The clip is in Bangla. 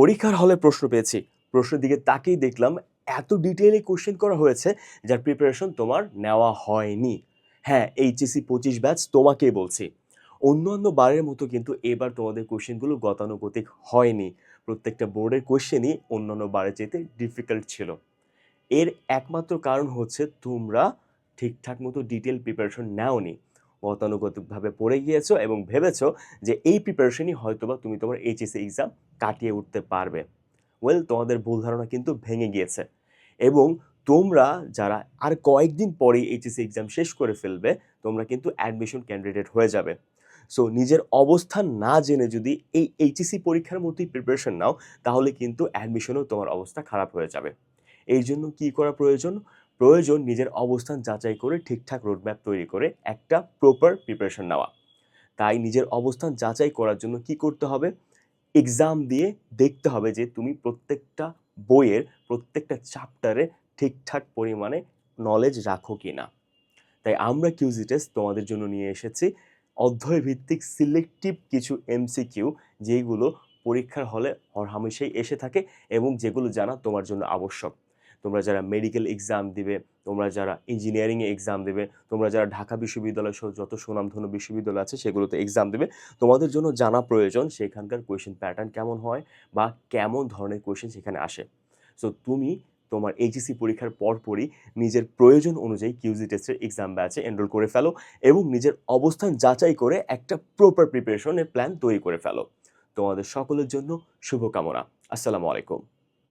পরীক্ষার হলে প্রশ্ন পেয়েছি। প্রশ্নের দিকে তাকেই দেখলাম, এত ডিটেইলে কোশ্চেন করা হয়েছে, যার প্রিপারেশন তোমার নেওয়া হয়নি। হ্যাঁ এইচএসি পঁচিশ ব্যাচ তোমাকেই বলছি। অন্য অন্য বারের মতো কিন্তু এবার তোমাদের কোশ্চেনগুলো গতানুগতিক হয়নি। প্রত্যেকটা বোর্ডের কোশ্চেনই অন্যান্য বারে যেতে ডিফিকাল্ট ছিল। এর একমাত্র কারণ হচ্ছে তোমরা ঠিকঠাক মতো ডিটেল প্রিপারেশন নেওনি। গতানুগতিকভাবে পড়ে গিয়েছো এবং ভেবেছো যে এই প্রিপারেশনই হয়তোবা তুমি তোমার এইচএসসি এক্সাম কাটিয়ে উঠতে পারবে। ওয়েল তোমাদের ভুল ধারণা কিন্তু ভেঙে গিয়েছে এবং তোমরা যারা আর কয়েকদিন পরেই এইচএসসি এক্সাম শেষ করে ফেলবে, তোমরা কিন্তু অ্যাডমিশন ক্যান্ডিডেট হয়ে যাবে। সো নিজের অবস্থান না জেনে যদি এই এইচএসসি পরীক্ষার মতোই প্রিপারেশন নাও, তাহলে কিন্তু অ্যাডমিশনেও তোমার অবস্থা খারাপ হয়ে যাবে। এই জন্য কী করা প্রয়োজন? প্রয়োজন নিজের অবস্থান যাচাই করে ঠিকঠাক রোডম্যাপ তৈরি করে একটা প্রপার প্রিপারেশন নেওয়া। তাই নিজের অবস্থান যাচাই করার জন্য কি করতে হবে? এক্সাম দিয়ে দেখতে হবে যে তুমি প্রত্যেকটা বইয়ের প্রত্যেকটা চ্যাপ্টারে ঠিকঠাক পরিমাণে নলেজ রাখো কি না। তাই আমরা কিউজি টেস্ট তোমাদের জন্য নিয়ে এসেছি। অধ্যয় ভিত্তিক সিলেক্টিভ কিছু এমসিকিউ যেগুলো পরীক্ষার হলে হরহামেশাই এসে থাকে এবং যেগুলো জানা তোমার জন্য আবশ্যক। তোমরা যারা মেডিকেল এক্সাম দিবে, তোমরা যারা ইঞ্জিনিয়ারিংয়ে এক্সাম দেবে, তোমরা যারা ঢাকা বিশ্ববিদ্যালয় সহ যত সুনামধন্য বিশ্ববিদ্যালয় আছে সেগুলোতে এক্সাম দেবে, তোমাদের জন্য জানা প্রয়োজন সেখানকার কোয়েশ্চেন প্যাটার্ন কেমন হয় বা কেমন ধরনের কোয়েশ্চেন সেখানে আসে। সো তুমি তোমার এইচএসসি পরীক্ষার পরপরই নিজের প্রয়োজন অনুযায়ী কিউজি টেস্টের এক্সাম ব্যাচে এনরোল করে ফেলো এবং নিজের অবস্থান যাচাই করে একটা প্রপার প্রিপারেশনের প্ল্যান তৈরি করে ফেলো। তোমাদের সকলের জন্য শুভকামনা। আসসালামু আলাইকুম।